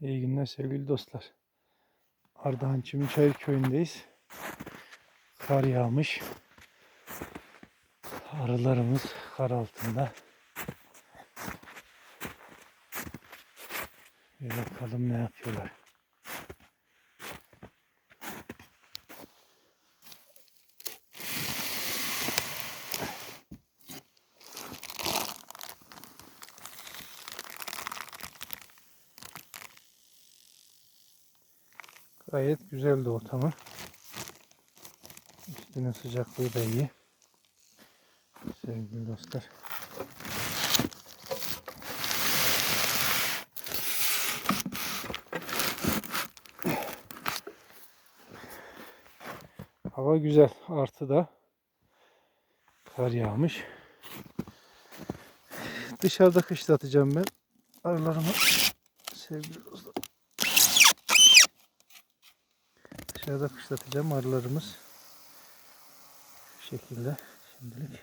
İyi günler sevgili dostlar. Ardahan Çiminçayır köyündeyiz. Kar yağmış. Arılarımız kar altında. Bir bakalım ne yapıyorlar. Gayet güzeldi ortamı. Üstünün sıcaklığı da iyi. Sevgili dostlar. Hava güzel. Artı da kar yağmış. Dışarıda kışlatacağım ben arılarımı. Sevgili dostlar. Dışarıda kışlatacağım arılarımız. Bu şekilde şimdilik.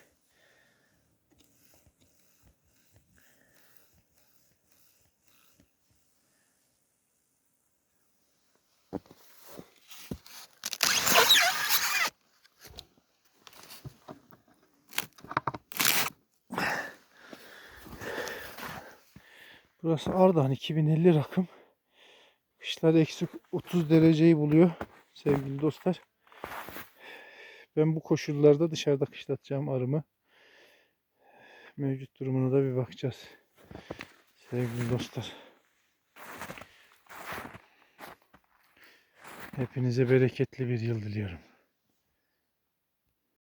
Burası Ardahan 2050 rakım. Kışlar eksi 30 dereceyi buluyor sevgili dostlar. Ben bu koşullarda dışarıda kışlatacağım arımı. Mevcut durumuna da bir bakacağız. Sevgili dostlar. Hepinize bereketli bir yıl diliyorum.